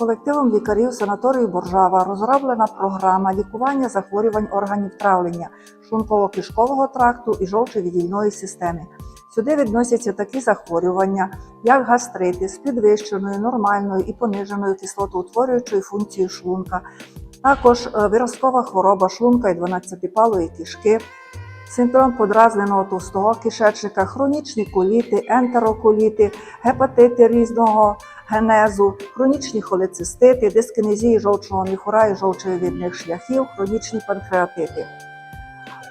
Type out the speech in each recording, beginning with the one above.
Колективом лікарів санаторію Боржава розроблена програма лікування захворювань органів травлення, шлунково-кишкового тракту і жовчовіддільної системи. Сюди відносяться такі захворювання, як гастрити з підвищеною, нормальною і пониженою кислотоутворюючою функцією шлунка, також е, виразкова хвороба шлунка і 12-палої кишки, синдром подразненого товстого кишечника, хронічні коліти, ентероколіти, гепатити різного генезу, хронічні холецистити, дискінезії жовчного міхура і жовчовивідних шляхів, хронічні панкреатити.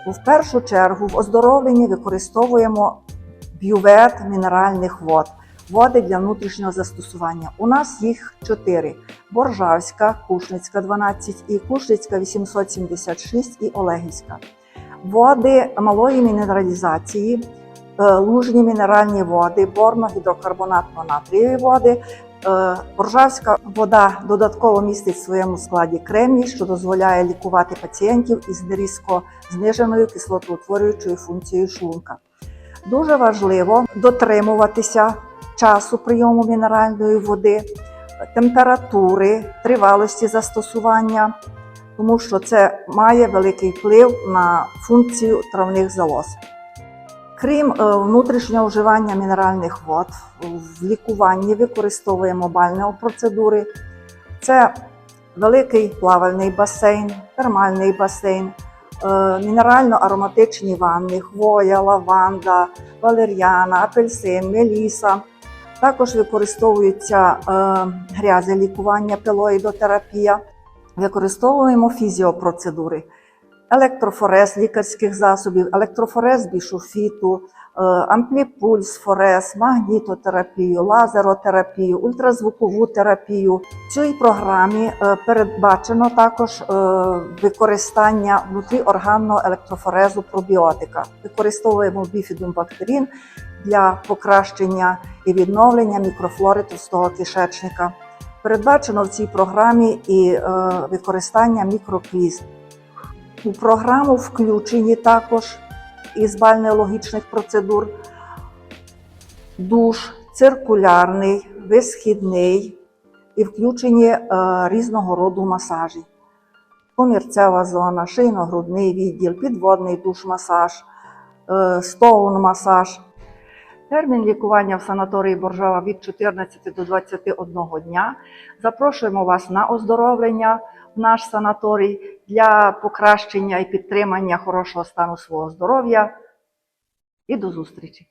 В першу чергу в оздоровленні використовуємо бювет мінеральних вод, води для внутрішнього застосування. У нас їх чотири: Боржавська, Кушницька 12 і Кушницька 876 і Олегівська. Води малої мінералізації, е, лужні мінеральні води, борно-гідрокарбонатно-натрієві води. Е, Боржавська вода додатково містить в своєму складі кремній, що дозволяє лікувати пацієнтів із нерізко зниженою кислотоутворюючою функцією шлунка. Дуже важливо дотримуватися часу прийому мінеральної води, температури, тривалості застосування, тому що це має великий вплив на функцію травних залоз. Крім е, внутрішнього вживання мінеральних вод, в лікуванні використовуємо бальнеопроцедури. Це великий плавальний басейн, термальний басейн, е, мінерально-ароматичні ванни, хвоя, лаванда, валер'яна, апельсин, меліса. Також використовуються е, грязи лікування, пилоїдотерапія. Використовуємо фізіопроцедури електрофорез лікарських засобів, електрофорез бішофіту, е, ампліпульс форез, магнітотерапію, лазеротерапію, ультразвукову терапію. В цій програмі е, передбачено також е, використання внутріорганного електрофорезу пробіотика. Використовуємо біфідумбактерін для покращення і відновлення мікрофлори товстого кишечника. Передбачено в цій програмі і е, використання мікроквіз. У програму включені також із бальнеологічних процедур душ, циркулярний, висхідний і включені е, різного роду масажі. Комірцева зона, шийно-грудний відділ, підводний душ-масаж, е, стоун-масаж. Термін лікування в санаторії Боржава від 14 до 21 дня. Запрошуємо вас на оздоровлення в наш санаторій для покращення і підтримання хорошого стану свого здоров'я. І до зустрічі!